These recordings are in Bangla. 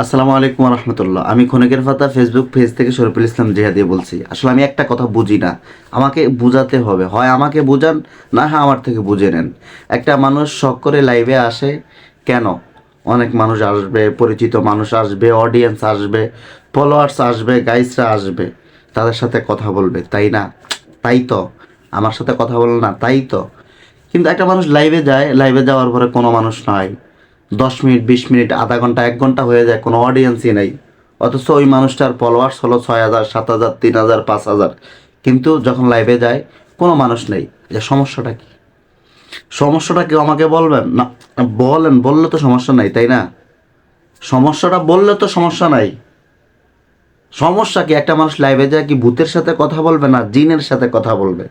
আসসালামু আলাইকুম রহমতুল্লাহ আমি খনিকের ফাতা ফেসবুক পেজ থেকে শরীফুল ইসলাম জিহাদি বলছি। আসলে আমি একটা কথা বুঝি না। আমাকে বুঝাতে হবে। হয় আমাকে বুঝান, না হ্যাঁ আমার থেকে বুঝে নেন। একটা মানুষ শখ করে লাইভে আসে কেন? অনেক মানুষ আসবে, পরিচিত মানুষ আসবে অডিয়েন্স আসবে ফলোয়ার্স আসবে গাইসরা আসবে। তাদের সাথে কথা বলবে। তাই না? তাই তো। আমার সাথে কথা বলল না, তাই তো। কিন্তু একটা মানুষ লাইভে যায় লাইভে যাওয়ার পরে কোনো মানুষ নয় দশ মিনিট, বিশ মিনিট, আধা ঘণ্টা, এক ঘণ্টা হয়ে যায়, কোনো অডিয়েন্সই নেই। অথচ ওই মানুষটার ফলোয়ার্স হলো ছয় হাজার, সাত হাজার, তিন হাজার, পাঁচ হাজার। কিন্তু যখন লাইভে যায়, কোনো মানুষ নেই। যে সমস্যাটা কি? সমস্যাটা কেউ আমাকে বলবেন? না, বলেন, বললে তো সমস্যা নাই, তাই না? সমস্যাটা বললে তো সমস্যা নাই। সমস্যা কি, একটা মানুষ লাইভে যায় কি ভূতের সাথে কথা বলবে না জিনের সাথে কথা বলবে?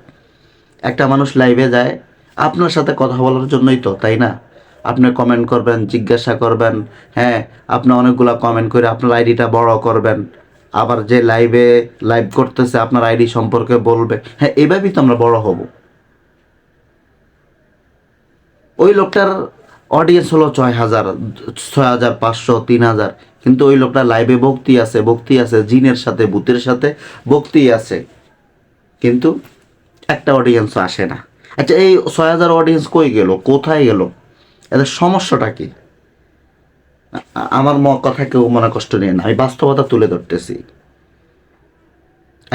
একটা মানুষ লাইভে যায়, আপনার সাথে কথা বলার জন্যই তো, তাই না? আপনি কমেন্ট করবেন, জিজ্ঞাসা করবেন হ্যাঁ আপনি অনেকগুলো কমেন্ট করে আপনার আইডিটা বড় করবেন। আবার যে লাইভে লাইভ করতেছে, আপনার আইডি সম্পর্কে বলবে। হ্যাঁ এভাবেই তো আমরা বড় হব। ওই লোকটার অডিয়েন্স হলো ছয় হাজার ছয় হাজার পাঁচশো, তিন হাজার। কিন্তু ওই লোকটা লাইভে ভক্তি আছে ভক্তি আছে, জিনের সাথে, ভূতের সাথে ভক্তি আছে। কিন্তু একটা অডিয়েন্সও আসে না। আচ্ছা এই ছয় হাজার অডিয়েন্স কই গেল? কোথায় গেল? এদের সমস্যাটা কি? আমার কথা কেউ মনে কষ্ট নিয়ে না, আমি বাস্তবতা তুলে ধরতেছি।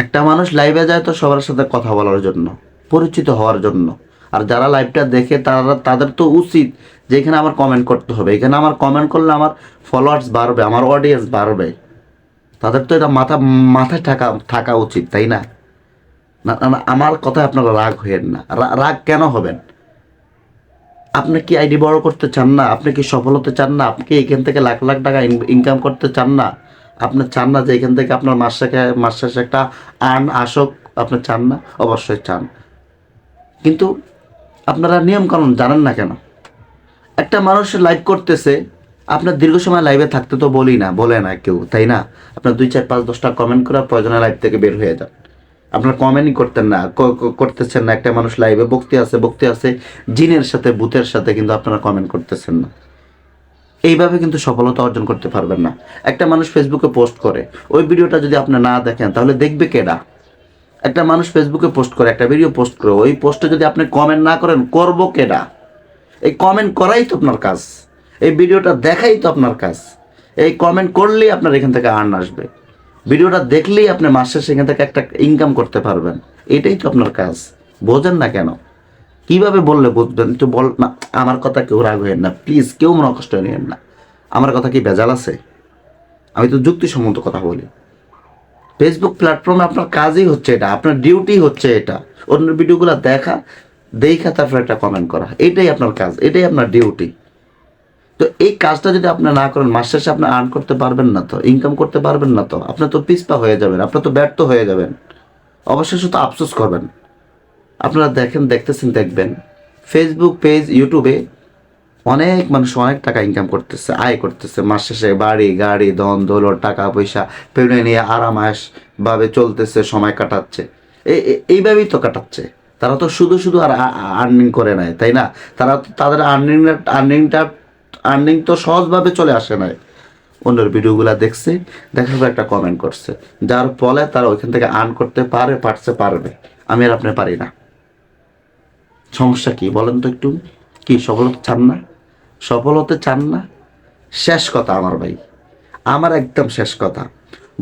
একটা মানুষ লাইভে যায় তো সবার সাথে কথা বলার জন্য, পরিচিত হওয়ার জন্য। আর যারা লাইভটা দেখে তারা, তাদের তো উচিত যে এখানে আমার কমেন্ট করতে হবে। এখানে আমার কমেন্ট করলে আমার ফলোয়ার্স বাড়বে, আমার অডিয়েন্স বাড়বে। তাদের তো এটা মাথা, মাথায় থাকা থাকা উচিত, তাই না? আমার কথায় আপনারা রাগ হইেন না। রাগ কেন হবেন? আপনি কি আইডি বড় করতে চান না? আপনি কি সফল হতে চান না? আপনি কি এখান থেকে লাখ লাখ টাকা ইনকাম করতে চান না? আপনি চান না যে এখান থেকে আপনার মাস মাস শেষে একটা আর্ন আসক, আপনি চান না? অবশ্যই চান। কিন্তু আপনারা নিয়ম কানুন জানেন না কেন? একটা মানুষ লাইভ করতেছে, আপনার দীর্ঘ সময় লাইভে থাকতে তো বলি না, বলে না কেউ, তাই না? আপনার দুই, চার, পাঁচ, দশটা কমেন্ট করার প্রয়োজনে লাইভ থেকে বের হয়ে যান। আপনার কমেন্টই করতেন না করতেছেন না, একটা মানুষ লাইভে বক্তি আছে বক্তি আছে, জিনের সাথে, ভূতের সাথে কিন্তু আপনারা কমেন্ট করতেছেন না। এইভাবে কিন্তু সফলতা অর্জন করতে পারবেন না। একটা মানুষ ফেসবুকে পোস্ট করে, ওই ভিডিওটা যদি আপনি না দেখেন, তাহলে দেখবে কেডা? একটা মানুষ ফেসবুকে পোস্ট করে, একটা ভিডিও পোস্ট করে, ওই পোস্টে যদি আপনি কমেন্ট না করেন, করব কেডা? এই কমেন্ট করাই তো আপনার কাজ। এই ভিডিওটা দেখাই তো আপনার কাজ। এই কমেন্ট করলেই আপনার এখান থেকে আর্ন আসবে। ভিডিওটা দেখলেই আপনি মাস শেষে এখান থেকে একটা ইনকাম করতে পারবেন। এটাই তো আপনার কাজ। বোঝেন না কেন? কীভাবে বললে বুঝবেন? একটু বল না, আমার কথা কেউ রাগ হইেন না। প্লিজ, কেউ মনে কষ্ট নিয়েন না। আমার কথা কি ভেজাল আছে? আমি তো যুক্তিসম্মত কথা বলি। ফেসবুক প্ল্যাটফর্মে আপনার কাজই হচ্ছে এটা। আপনার ডিউটি হচ্ছে এটা। অন্য ভিডিওগুলো দেখা দেখা, তারপর একটা কমেন্ট করা। এটাই আপনার কাজ। এটাই আপনার ডিউটি তো এই কাজটা যদি আপনি না করেন, মাস শেষে আপনি আর্ন করতে পারবেন না তো ইনকাম করতে পারবেন না তো। আপনি তো পিসপা হয়ে যাবেন, আপনি তো ব্যর্থ হয়ে যাবেন। অবশ্যই শুধু আফসোস করবেন। আপনারা দেখেন, দেখতেছেন, দেখবেন। ফেসবুক পেজ ইউটিউবে অনেক মানুষ অনেক টাকা ইনকাম করতেছে, আয় করতেছে। মাস শেষে বাড়ি, গাড়ি, ধন, দৌলত, টাকা, পয়সা পেলে নিয়ে আরামাস ভাবে চলতেছে, সময় কাটাচ্ছে। এই এই- এইভাবেই তো কাটাচ্ছে। তারা তো শুধু শুধু আর আর্নিং করে নাই, তাই না? তারা তো তাদের আর্নিং আর্নিংটা আর্নিং তো সহজভাবে চলে আসে নাই। অন্যের ভিডিওগুলো দেখছে দেখার পর একটা কমেন্ট করছে, যার ফলে তারা ওইখান থেকে আর্ন করতে পারে, পারছে, পারবে। আমি আর আপনি পারি না। সমস্যা কি বলেন তো একটু? কি সফল হতে চান না? সফল হতে চান না? শেষ কথা আমার ভাই। আমার একদম শেষ কথা।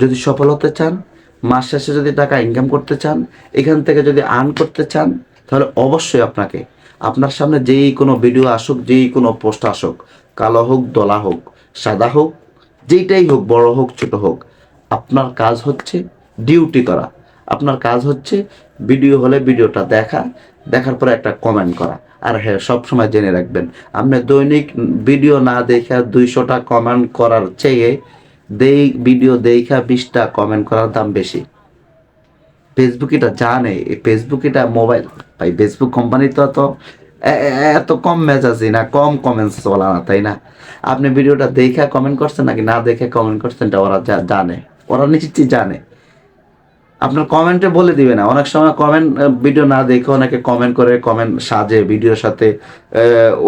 যদি সফল হতে চান, মাস শেষে যদি টাকা ইনকাম করতে চান, এখান থেকে যদি আর্ন করতে চান, তাহলে অবশ্যই আপনাকে আপনার সামনে যেই কোনো ভিডিও আসুক, যেই কোনো পোস্ট আসুক, কালো হোক, দলা হোক, সাদা হোক, যেইটাই হোক, বড় হোক, ছোট হোক, আপনার কাজ হচ্ছে ডিউটি করা। আপনার কাজ হচ্ছে ভিডিও হলে ভিডিওটা দেখা, দেখার পরে একটা কমেন্ট করা। আর হ্যাঁ সবসময় জেনে রাখবেন, আপনি দৈনিক ভিডিও না দেখা দুইশোটা কমেন্ট করার চেয়ে দেই, ভিডিও দেখা বিশটা কমেন্ট করার দাম বেশি। ফেসবুক এটা জানে, এই ফেসবুক এটা মোবাইল ভাই ফেসবুক কোম্পানি তো এত এত কম মেজাজি না, কম কমেন্টস বলা না, তাই না? আপনি ভিডিওটা দেখে কমেন্ট করছেন নাকি না দেখে কমেন্ট করছেন ওরা জানে। ওরা নিশ্চিত জানে। আপনার কমেন্টে বলে দিবে না। অনেক সময় কমেন্ট ভিডিও না দেখে অনেকে কমেন্ট করে কমেন্ট সাজে ভিডিওর সাথে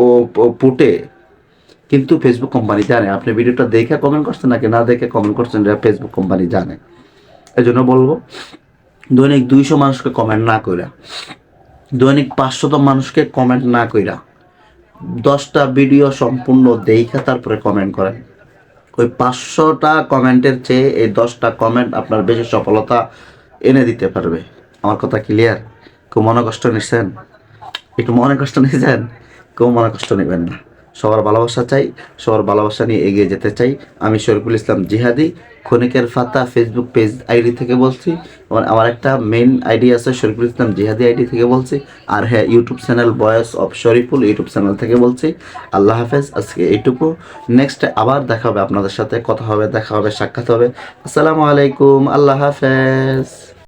ও পুটে। কিন্তু ফেসবুক কোম্পানি জানে। আপনি ভিডিওটা দেখে কমেন্ট করছেন নাকি না দেখে কমেন্ট করছেন, এটা ফেসবুক কোম্পানি জানে। এই জন্য বলব, দৈনিক দুইশো মানুষকে কমেন্ট না কইরা। দৈনিক পাঁচশত মানুষকে কমেন্ট না কইরা দশটা ভিডিও সম্পূর্ণ দেখা তারপরে কমেন্ট করেন। ওই পাঁচশোটা কমেন্টের চেয়ে এই দশটা কমেন্ট আপনার বেশি সফলতা এনে দিতে পারবে। আমার কথা ক্লিয়ার কেউ মনে কষ্ট নিচ্ছেন একটু মনে কষ্ট নিয়েছেন কেউ মনে কষ্ট নেবেন না। সবার ভালোবাসা চাই, সবার ভালোবাসা নিয়ে এগিয়ে যেতে চাই। আমি শরীফুল ইসলাম জিহাদি, ক্ষণিকের ফাতা ফেসবুক পেজ আইডি থেকে বলছি। এবং আমার একটা মেন আইডি আছে, শরীফুল ইসলাম জিহাদি আইডি থেকে বলছি। আর হ্যাঁ YouTube channel boys of Shariful YouTube channel থেকে বলছি। আল্লাহ হাফেজ, আজকে এইটুকু। নেক্সট আবার দেখা হবে আপনাদের সাথে, কথা হবে, দেখা হবে, সাক্ষাৎ হবে। আসসালামু আলাইকুম, আল্লাহ হাফেজ।